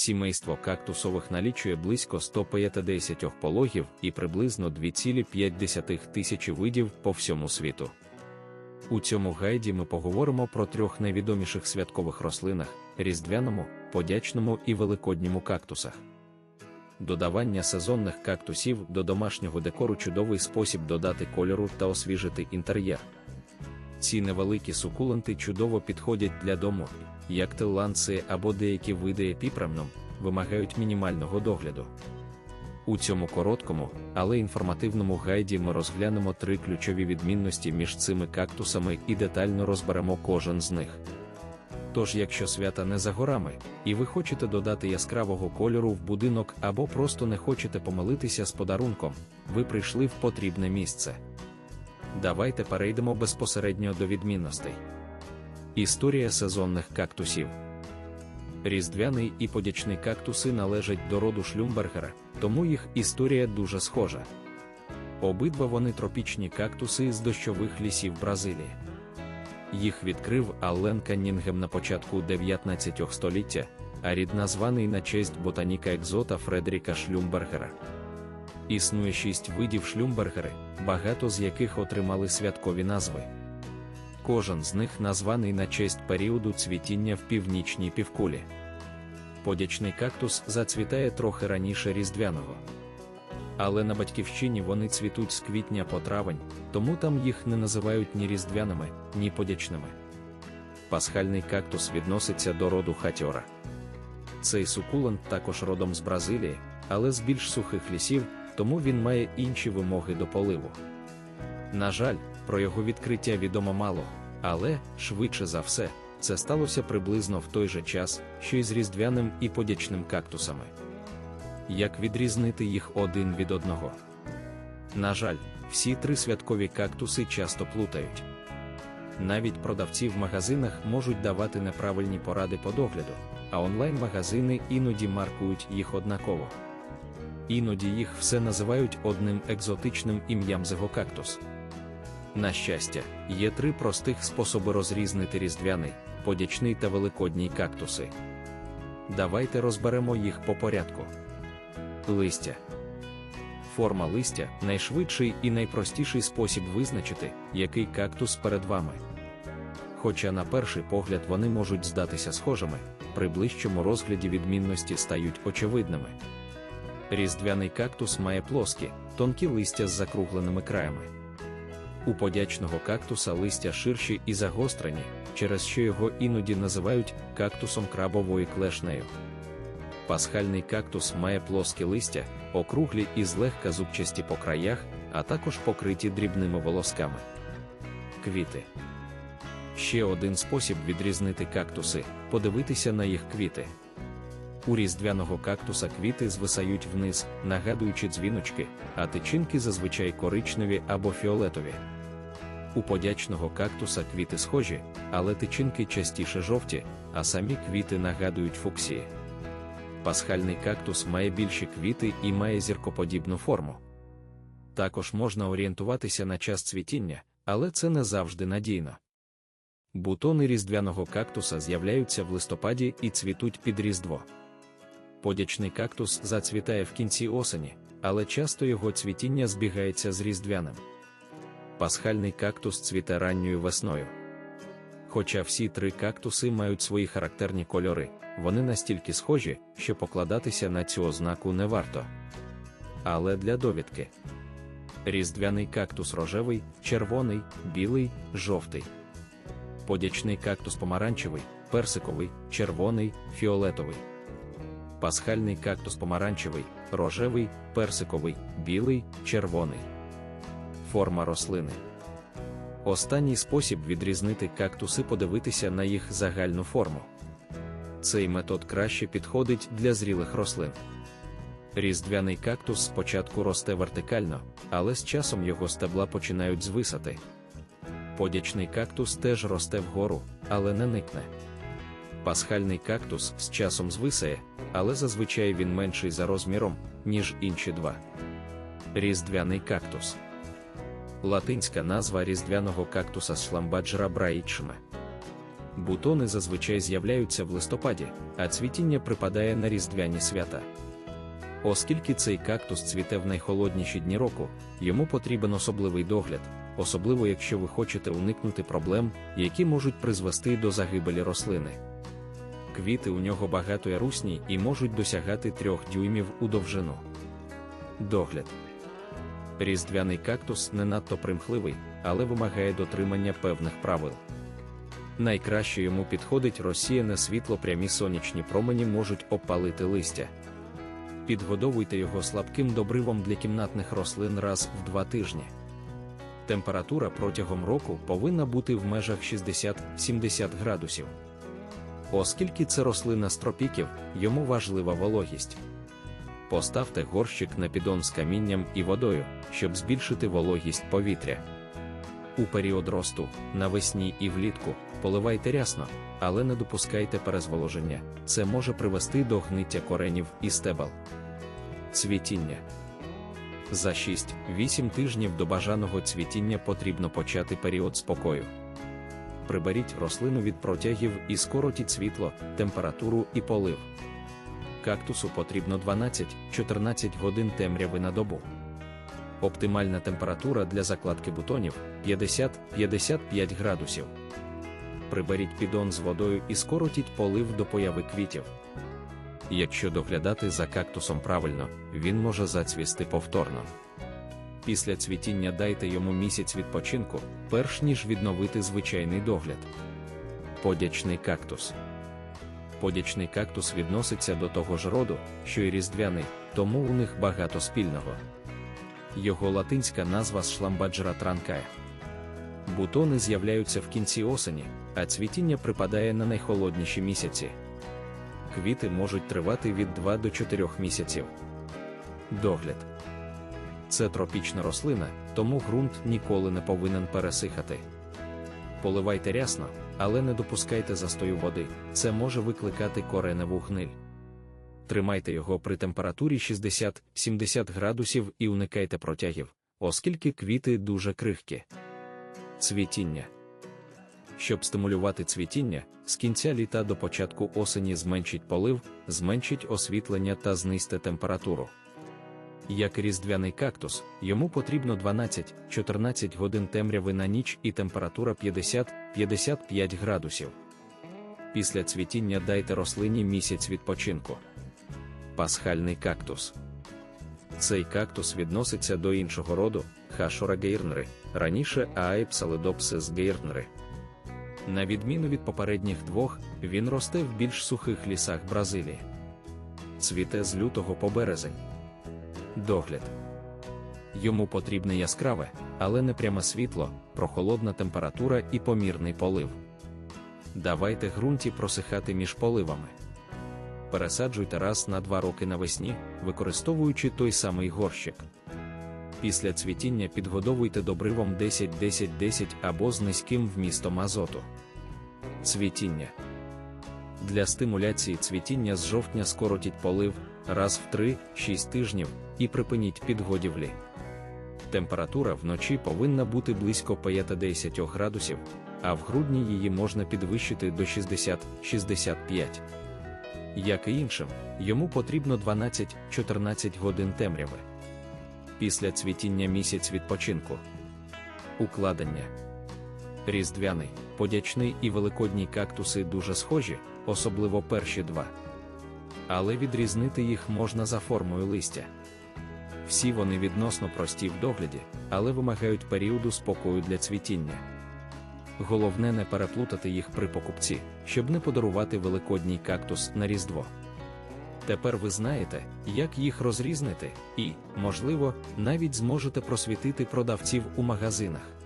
Сімейство кактусових налічує близько 150 пологів і приблизно 2,5 тисячі видів по всьому світу. У цьому гайді ми поговоримо про трьох найвідоміших святкових рослинах різдвяному, подячному і великодньому кактусах. Додавання сезонних кактусів до домашнього декору чудовий спосіб додати кольору та освіжити інтер'єр. Ці невеликі сукуленти чудово підходять для дому, як теланци або деякі види епіпремном, вимагають мінімального догляду. У цьому короткому, але інформативному гайді ми розглянемо три ключові відмінності між цими кактусами і детально розберемо кожен з них. Тож, якщо свята не за горами, і ви хочете додати яскравого кольору в будинок або просто не хочете помилитися з подарунком, ви прийшли в потрібне місце. Давайте перейдемо безпосередньо до відмінностей. Історія сезонних кактусів. Різдвяний і подячний кактуси належать до роду шлюмбергера, тому їх історія дуже схожа. Обидва вони тропічні кактуси з дощових лісів Бразилії. Їх відкрив Аллен Каннінгем на початку 19 століття, а рід названий на честь ботаніка екзота Фредеріка Шлюмбергера. Існує шість видів шлюмбергери, багато з яких отримали святкові назви. Кожен з них названий на честь періоду цвітіння в північній півкулі. Подячний кактус зацвітає трохи раніше різдвяного. Але на батьківщині вони цвітуть з квітня по травень, тому там їх не називають ні різдвяними, ні подячними. Пасхальний кактус відноситься до роду хатіора. Цей сукулент також родом з Бразилії, але з більш сухих лісів, тому він має інші вимоги до поливу. На жаль, про його відкриття відомо мало, але, швидше за все, це сталося приблизно в той же час, що й з різдвяним і подячним кактусами. Як відрізнити їх один від одного? На жаль, всі три святкові кактуси часто плутають. Навіть продавці в магазинах можуть давати неправильні поради по догляду, а онлайн-магазини іноді маркують їх однаково. Іноді їх все називають одним екзотичним ім'ям зегокактус. На щастя, є три простих способи розрізнити різдвяний, подячний та великодній кактуси. Давайте розберемо їх по порядку. Листя. Форма листя найшвидший і найпростіший спосіб визначити, який кактус перед вами. Хоча на перший погляд вони можуть здатися схожими, при ближчому розгляді відмінності стають очевидними. Різдвяний кактус має плоскі, тонкі листя з закругленими краями. У подячного кактуса листя ширші і загострені, через що його іноді називають кактусом крабовою клешнею. Пасхальний кактус має плоскі листя, округлі і злегка зубчасті по краях, а також покриті дрібними волосками. Квіти. Ще один спосіб відрізнити кактуси подивитися на їх квіти. У різдвяного кактуса квіти звисають вниз, нагадуючи дзвіночки, а тичинки зазвичай коричневі або фіолетові. У подячного кактуса квіти схожі, але тичинки частіше жовті, а самі квіти нагадують фуксії. Пасхальний кактус має більші квіти і має зіркоподібну форму. Також можна орієнтуватися на час цвітіння, але це не завжди надійно. Бутони різдвяного кактуса з'являються в листопаді і цвітуть під різдво. Подячний кактус зацвітає в кінці осені, але часто його цвітіння збігається з різдвяним. Пасхальний кактус цвіте ранньою весною. Хоча всі три кактуси мають свої характерні кольори, вони настільки схожі, що покладатися на цю ознаку не варто. Але для довідки: різдвяний кактус рожевий, червоний, білий, жовтий. Подячний кактус помаранчевий, персиковий, червоний, фіолетовий. Пасхальний кактус помаранчевий, рожевий, персиковий, білий, червоний. Форма рослини. Останній спосіб відрізнити кактуси подивитися на їх загальну форму. Цей метод краще підходить для зрілих рослин. Різдвяний кактус спочатку росте вертикально, але з часом його стебла починають звисати. Подячний кактус теж росте вгору, але не никне. Пасхальний кактус з часом звисає, але зазвичай він менший за розміром, ніж інші два. Різдвяний кактус. Латинська назва різдвяного кактуса шламбаджера браїчме. Бутони зазвичай з'являються в листопаді, а цвітіння припадає на різдвяні свята. Оскільки цей кактус цвіте в найхолодніші дні року, йому потрібен особливий догляд, особливо якщо ви хочете уникнути проблем, які можуть призвести до загибелі рослини. Квіти у нього багатоярусні і можуть досягати 3 дюймів у довжину. Догляд. Різдвяний кактус не надто примхливий, але вимагає дотримання певних правил. Найкраще йому підходить розсіяне світло, прямі сонячні промені можуть обпалити листя. Підгодовуйте його слабким добривом для кімнатних рослин раз в два тижні. Температура протягом року повинна бути в межах 60-70 градусів. Оскільки це рослина з тропіків, йому важлива вологість. Поставте горщик на піддон з камінням і водою, щоб збільшити вологість повітря. У період росту, навесні і влітку, поливайте рясно, але не допускайте перезволоження, це може привести до гниття коренів і стебел. Цвітіння за 6-8 тижнів до бажаного цвітіння потрібно почати період спокою. Приберіть рослину від протягів і скоротіть світло, температуру і полив. Кактусу потрібно 12-14 годин темряви на добу. Оптимальна температура для закладки бутонів 50-55 градусів. Приберіть підон з водою і скоротіть полив до появи квітів. Якщо доглядати за кактусом правильно, він може зацвісти повторно. Після цвітіння дайте йому місяць відпочинку, перш ніж відновити звичайний догляд. Подячний кактус. Подячний кактус відноситься до того ж роду, що й різдвяний, тому у них багато спільного. Його латинська назва шламбаджера транкая. Бутони з'являються в кінці осені, а цвітіння припадає на найхолодніші місяці. Квіти можуть тривати від 2 до 4 місяців. Догляд. Це тропічна рослина, тому ґрунт ніколи не повинен пересихати. Поливайте рясно, але не допускайте застою води, це може викликати кореневу гниль. Тримайте його при температурі 60-70 градусів і уникайте протягів, оскільки квіти дуже крихкі. Цвітіння. Щоб стимулювати цвітіння, з кінця літа до початку осені зменшіть полив, зменшіть освітлення та знизьте температуру. Як різдвяний кактус, йому потрібно 12-14 годин темряви на ніч і температура 50-55 градусів. Після цвітіння дайте рослині місяць відпочинку. Пасхальний кактус. Цей кактус відноситься до іншого роду хашора гейрнери, раніше Аепсаледопсис гейрнери. На відміну від попередніх двох, він росте в більш сухих лісах Бразилії. Цвіте з лютого по березень. Догляд. Йому потрібне яскраве, але не пряме світло, прохолодна температура і помірний полив. Давайте ґрунті просихати між поливами. Пересаджуйте раз на два роки навесні, використовуючи той самий горщик. Після цвітіння підгодовуйте добривом 10-10-10 або з низьким вмістом азоту. Цвітіння. Для стимуляції цвітіння з жовтня скоротіть полив раз в 3-6 тижнів і припиніть підгодівлі. Температура вночі повинна бути близько 50 градусів, а в грудні її можна підвищити до 60-65. Як і іншим, йому потрібно 12-14 годин темряви. Після цвітіння місяць відпочинку. Укладення. Різдвяний, подячний і великодній кактуси дуже схожі, особливо перші два. Але відрізнити їх можна за формою листя. Всі вони відносно прості в догляді, але вимагають періоду спокою для цвітіння. Головне не переплутати їх при покупці, щоб не подарувати великодній кактус на Різдво. Тепер ви знаєте, як їх розрізнити, і, можливо, навіть зможете просвітити продавців у магазинах.